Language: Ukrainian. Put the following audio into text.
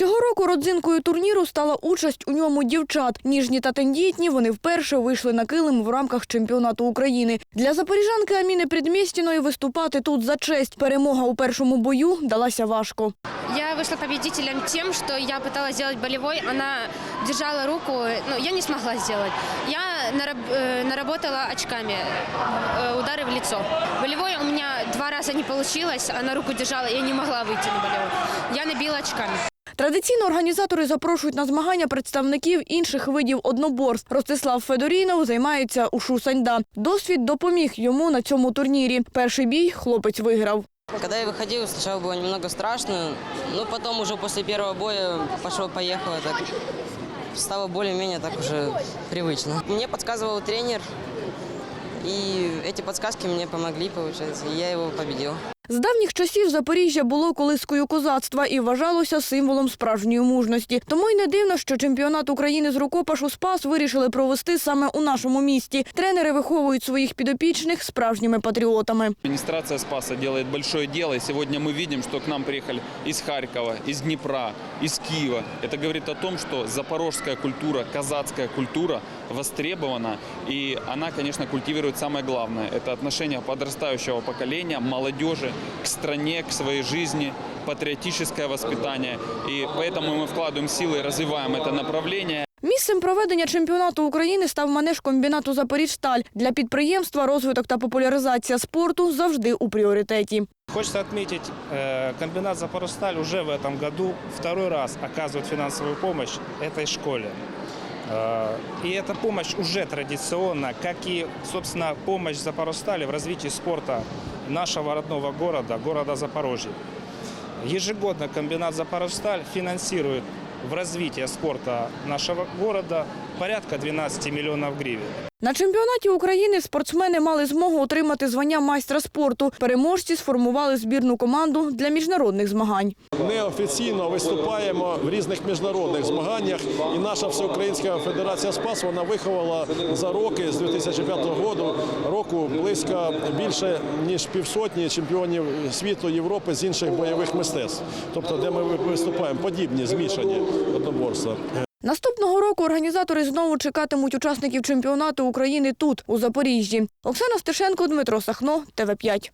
Цього року родзинкою турніру стала участь у ньому дівчат. Ніжні та тендітні вони вперше вийшли на килим в рамках чемпіонату України. Для запоріжанки Аміни Предмістіної виступати тут за честь. Перемога у першому бою далася важко. Я вышла победителем тем, что я пыталась сделать болевой, она держала руку, ну, я не смогла сделать. Я нараб- э, наработала очками э, удары в лицо. Болевой у меня два раза не получилось, она руку держала, я не могла выйти на болевой. Я набила очками. Традиційно організатори запрошують на змагання представників інших видів одноборств. Ростислав Федорінов займається ушу саньда. Досвід допоміг йому на цьому турнірі. Перший бій хлопець виграв. Когда я выходил, сначала было немного страшно, но потом уже после первого боя пошло-поехало так. Стало более-менее так уже привычно. Мне подсказывал тренер, и эти подсказки мне помогли, получается, и я его победил. З давніх часів Запоріжжя було колискою козацтва і вважалося символом справжньої мужності. Тому й не дивно, що чемпіонат України з рукопашу Спас вирішили провести саме у нашому місті. Тренери виховують своїх підопічних справжніми патріотами. Администрация Спаса делает большое дело, и сегодня мы видим, что к нам приехали из Харькова, из Днепра, из Киева. Это говорит о том, что запорожская культура, казацкая культура востребована, и она, конечно, культивирует самое главное. Это отношение подрастающего поколения, молодежи к стране, к своей жизни, патриотическое воспитание. И поэтому мы вкладываем силы и развиваем это направление. Місцем проведення чемпіонату України став манеж комбінату «Запоріжсталь». Для підприємства розвиток та популяризація спорту завжди у пріоритеті. Хочется отметить, э, комбинат «Запорожсталь» уже в этом году второй раз оказывает финансовую помощь этой школе. Э, И эта помощь уже традиционна, как и, собственно, помощь «Запорожстали» в развитии спорта нашего родного города, города Запорожье. Ежегодно комбинат «Запорожсталь» финансирует в развитие спорта нашего города порядка 12 миллионов гривен. На чемпіонаті України спортсмени мали змогу отримати звання майстра спорту. Переможці сформували збірну команду для міжнародних змагань. Неофіційно виступаємо в різних міжнародних змаганнях, і наша всеукраїнська федерація СПАС вона виховала за роки з 2005 року року близько більше ніж півсотні чемпіонів світу Європи з інших бойових мистецтв, тобто де ми виступаємо подібні змішані одноборства. Наступного року організатори знову чекатимуть учасників чемпіонату України тут, у Запоріжжі. Оксана Стешенко, Дмитро Сахно, ТВ5.